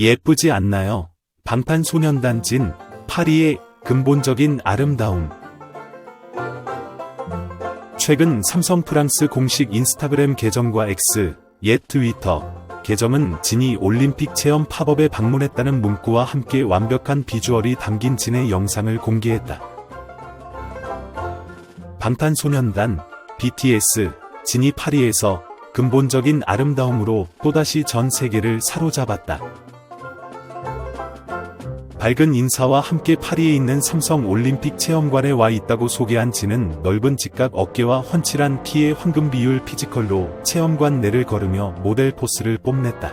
예쁘지 않나요? 방탄 소년단 진, 파리의 근본적인 아름다움. 최근 삼성 프랑스 공식 인스타그램 계정과 X, 옛 트위터, 계정은 진이 올림픽 체험 팝업에 방문했다는 문구와 함께 완벽한 비주얼이 담긴 진의 영상을 공개했다. 방탄소년단, BTS, 진이 파리에서 근본적인 아름다움으로 또다시 전 세계를 사로잡았다. 밝은 인사와 함께 파리에 있는 삼성 올림픽 체험관에 와 있다고 소개한 진은 넓은 직각 어깨와 훤칠한 키의 황금 비율 피지컬로 체험관 내를 걸으며 모델 포스를 뽐냈다.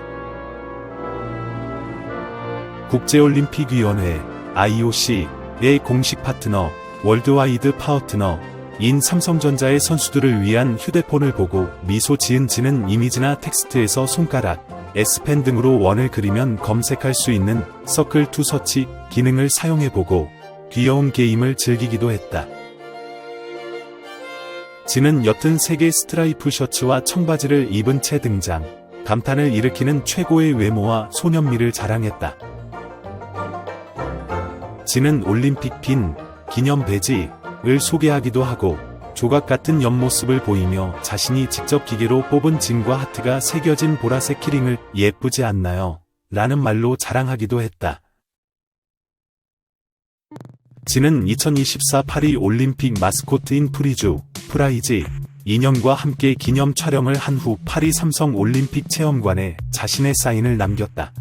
국제올림픽위원회 IOC의 공식 파트너 월드와이드 파트너 인 삼성전자의 선수들을 위한 휴대폰을 보고 미소 지은 진은 이미지나 텍스트에서 손가락, S펜 등으로 원을 그리면 검색할 수 있는 서클 투 서치 기능을 사용해보고 귀여운 게임을 즐기기도 했다. 진은 옅은 색의 스트라이프 셔츠와 청바지를 입은 채 등장, 감탄을 일으키는 최고의 외모와 소년미를 자랑했다. 진은 올림픽 핀, 기념 배지를 소개하기도 하고 조각 같은 옆모습을 보이며 자신이 직접 기계로 뽑은 진과 하트가 새겨진 보라색 키링을 예쁘지 않나요? 라는 말로 자랑하기도 했다. 진은 2024 파리 올림픽 마스코트인 프리주, 프라이즈, 인형과 함께 기념 촬영을 한 후 파리 삼성 올림픽 체험관에 자신의 사인을 남겼다.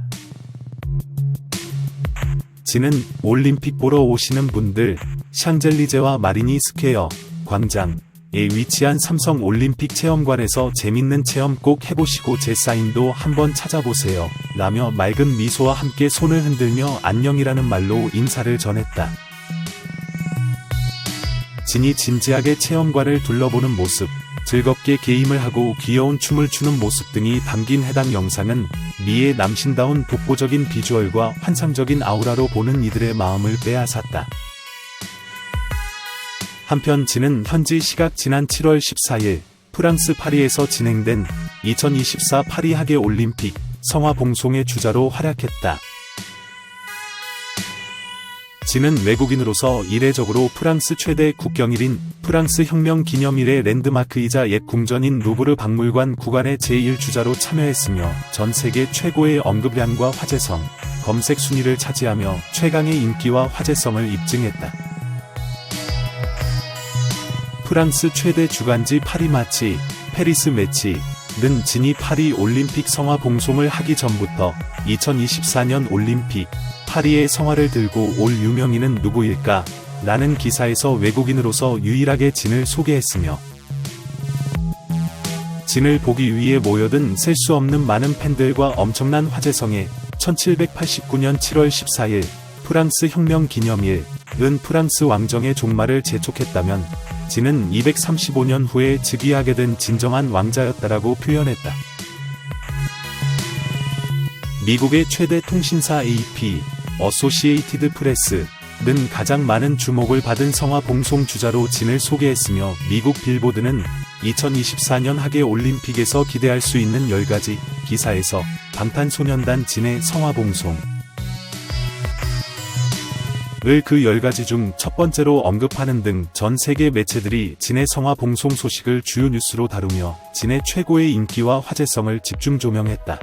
진은 올림픽 보러 오시는 분들, 샹젤리제와 마리니 스퀘어, 광장에 위치한 삼성 올림픽 체험관에서 재밌는 체험 꼭 해보시고 제 사인도 한번 찾아보세요. 라며 맑은 미소와 함께 손을 흔들며 안녕이라는 말로 인사를 전했다. 진이 진지하게 체험관을 둘러보는 모습, 즐겁게 게임을 하고 귀여운 춤을 추는 모습 등이 담긴 해당 영상은 미의 남신다운 독보적인 비주얼과 환상적인 아우라로 보는 이들의 마음을 빼앗았다. 한편 진은 현지 시각 지난 7월 14일 프랑스 파리에서 진행된 2024 파리 하계 올림픽 성화 봉송의 주자로 활약했다. 진은 외국인으로서 이례적으로 프랑스 최대 국경일인 프랑스 혁명 기념일의 랜드마크이자 옛 궁전인 루브르 박물관 구간의 제1주자로 참여했으며 전 세계 최고의 언급량과 화제성, 검색 순위를 차지하며 최강의 인기와 화제성을 입증했다. 프랑스 최대 주간지 파리마치, 페리스 매치, 는 진이 파리 올림픽 성화 봉송을 하기 전부터 2024년 올림픽 파리의 성화를 들고 올 유명인은 누구일까? 라는 기사에서 외국인으로서 유일하게 진을 소개했으며 진을 보기 위해 모여든 셀 수 없는 많은 팬들과 엄청난 화제성에 1789년 7월 14일 프랑스 혁명 기념일 은 프랑스 왕정의 종말을 재촉했다면 진은 235년 후에 즉위하게 된 진정한 왕자였다라고 표현했다. 미국의 최대 통신사 AP, 어소시에이티드 프레스는 가장 많은 주목을 받은 성화 봉송 주자로 진을 소개했으며 미국 빌보드는 2024년 하계 올림픽에서 기대할 수 있는 10가지 기사에서 방탄소년단 진의 성화 봉송 을 그 10가지 중 첫 번째로 언급하는 등 전 세계 매체들이 진의 성화 봉송 소식을 주요 뉴스로 다루며 진의 최고의 인기와 화제성을 집중 조명했다.